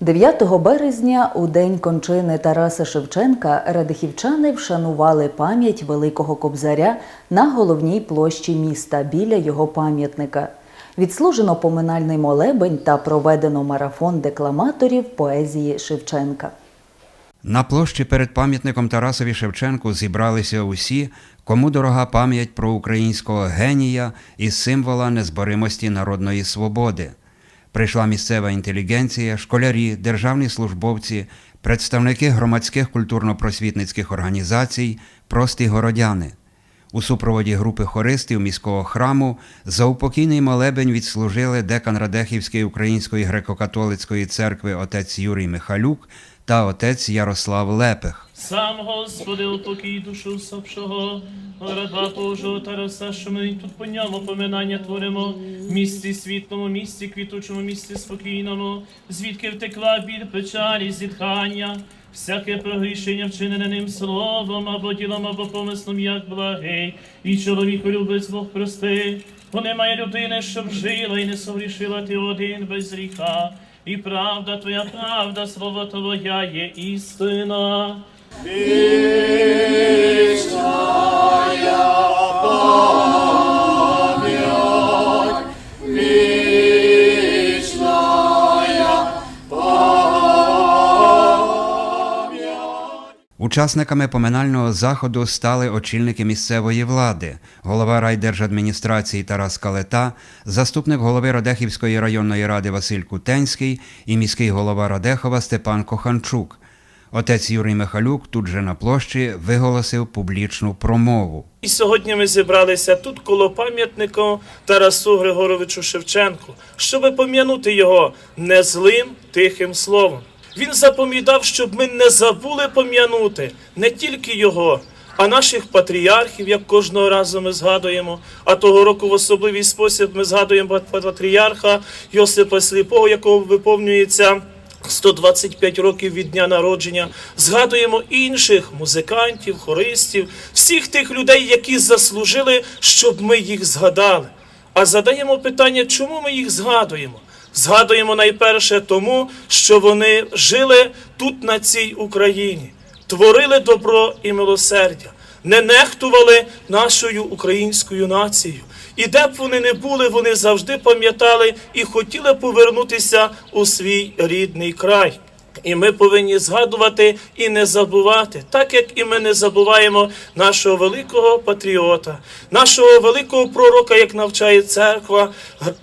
9 березня, у день кончини Тараса Шевченка, радихівчани вшанували пам'ять Великого Кобзаря на головній площі міста біля його пам'ятника. Відслужено поминальний молебень та проведено марафон декламаторів поезії Шевченка. На площі перед пам'ятником Тарасові Шевченку зібралися усі, кому дорога пам'ять про українського генія і символа незборимості народної свободи. Прийшла місцева інтелігенція, школярі, державні службовці, представники громадських культурно-просвітницьких організацій, прості городяни. У супроводі групи хористів міського храму за упокійний молебень відслужили декан Радехівської Української греко-католицької церкви отець Юрій Михалюк та отець Ярослав Лепех. Сам Господи, упокій душу усопшого, раба Божого Тараса, що ми тут по ньому поминання творимо, в місті світлому, місті квітучому, місті спокійному, звідки втекла біль печалі, зітхання, всяке прогрішення вчинене ним словом, або ділом, або помислом, як благий, і чоловіку любець Бог прости, бо немає людини, щоб жила і не согрішила ти один без гріха. І правда твоя правда, слово Твоя є істина. Учасниками поминального заходу стали очільники місцевої влади, голова райдержадміністрації Тарас Калета, заступник голови Радехівської районної ради Василь Кутенський і міський голова Радехова Степан Коханчук. Отець Юрій Михалюк тут же на площі виголосив публічну промову. І сьогодні ми зібралися тут коло пам'ятника Тарасу Григоровичу Шевченку, щоб пом'янути його не злим тихим словом. Він заповідав, щоб ми не забули пом'янути не тільки його, а наших патріархів, як кожного разу ми згадуємо. А того року в особливий спосіб ми згадуємо патріарха Йосипа Сліпого, якого виповнюється. 125 років від дня народження, згадуємо інших музикантів, хористів, всіх тих людей, які заслужили, щоб ми їх згадали. А задаємо питання, чому ми їх згадуємо? Згадуємо найперше тому, що вони жили тут, на цій Україні, творили добро і милосердя, не нехтували нашою українською нацією. І де б вони не були, вони завжди пам'ятали і хотіли повернутися у свій рідний край. І ми повинні згадувати і не забувати, так як і ми не забуваємо нашого великого патріота, нашого великого пророка, як навчає церква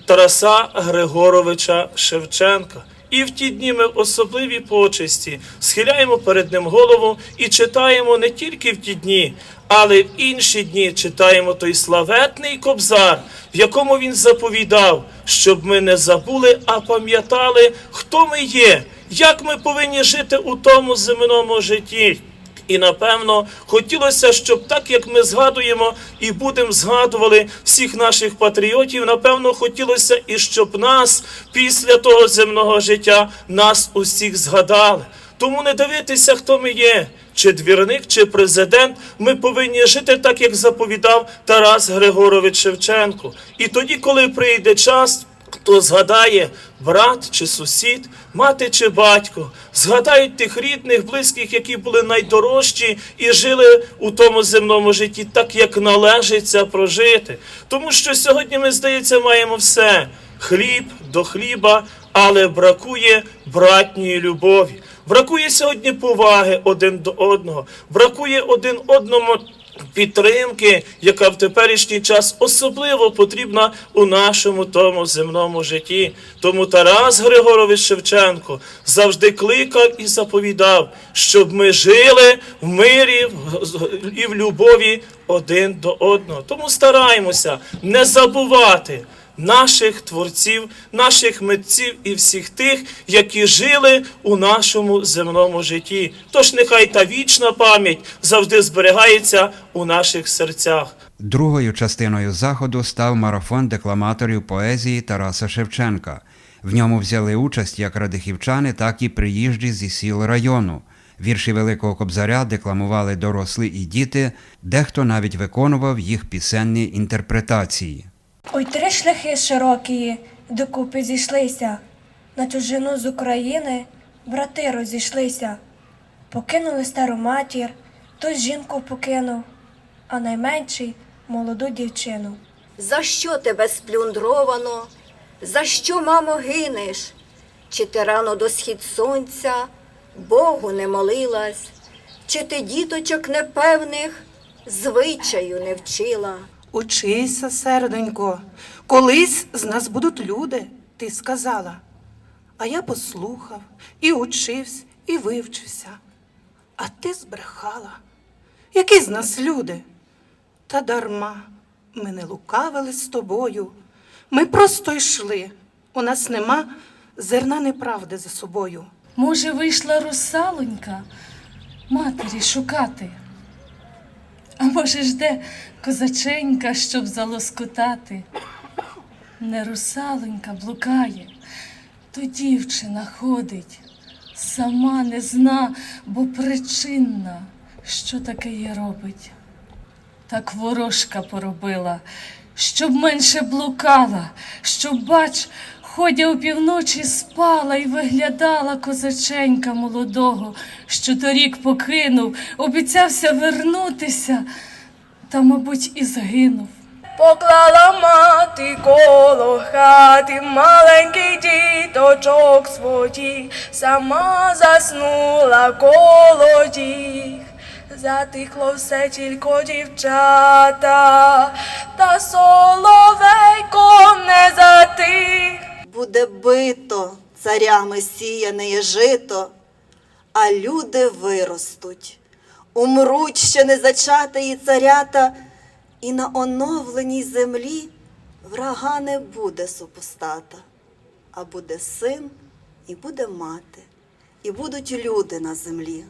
Тараса Григоровича Шевченка. І в ті дні ми в особливій почесті схиляємо перед ним голову і читаємо не тільки в ті дні, але в інші дні читаємо той славетний кобзар, в якому він заповідав, щоб ми не забули, а пам'ятали, хто ми є, як ми повинні жити у тому земному житті. І напевно хотілося, щоб так як ми згадуємо і будемо згадували всіх наших патріотів, напевно, хотілося і щоб нас після того земного життя нас усіх згадали. Тому не дивитися, хто ми є, чи двірник, чи президент. Ми повинні жити так, як заповідав Тарас Григорович Шевченко. І тоді, коли прийде час. Хто згадає брат чи сусід, мати чи батько, згадають тих рідних, близьких, які були найдорожчі і жили у тому земному житті, так як належиться прожити. Тому що сьогодні ми, здається, маємо все: хліб до хліба, але бракує братньої любові. Бракує сьогодні поваги один до одного, бракує один одному підтримки, яка в теперішній час особливо потрібна у нашому тому земному житті. Тому Тарас Григорович Шевченко завжди кликав і заповідав, щоб ми жили в мирі і в любові один до одного. Тому стараємося не забувати наших творців, наших митців і всіх тих, які жили у нашому земному житті. Тож нехай та вічна пам'ять завжди зберігається у наших серцях. Другою частиною заходу став марафон декламаторів поезії Тараса Шевченка. В ньому взяли участь як радихівчани, так і приїжджі зі сіл району. Вірші Великого Кобзаря декламували дорослі і діти, дехто навіть виконував їх пісенні інтерпретації. Ой, три шляхи широкі докупи зійшлися на чужину з України Брати розійшлися, покинули стару матір, хтось жінку покинув, а найменший молоду дівчину. За що тебе сплюндровано? За що, мамо, гинеш? Чи ти рано до схід сонця Богу не молилась? Чи ти діточок непевних звичаю не вчила? Учися, серденько, колись з нас будуть люди, ти сказала. А я послухав і учився, і вивчився. А ти збрехала. Які з нас люди? Та дарма ми не лукавили з тобою. Ми просто йшли. У нас нема зерна неправди за собою. Може, вийшла русалонька матері шукати. А може, жде козаченька, щоб залоскотати. Не русалонька блукає, то дівчина ходить, сама не зна, бо причинна, що таке їй робить. Так ворожка поробила, щоб менше блукала, щоб, бач, ходя у півночі спала і виглядала козаченька молодого, що торік покинув, обіцявся вернутися, та, мабуть, і згинув. Поклала мати коло хати маленький діточок свої, сама заснула коло діх. Затихло все тільки дівчата, та соловейко не затих. Буде бито царями сіяне жито, а люди виростуть, умруть ще не зачатої царята, і на оновленій землі врага не буде супостата, а буде син і буде мати, і будуть люди на землі.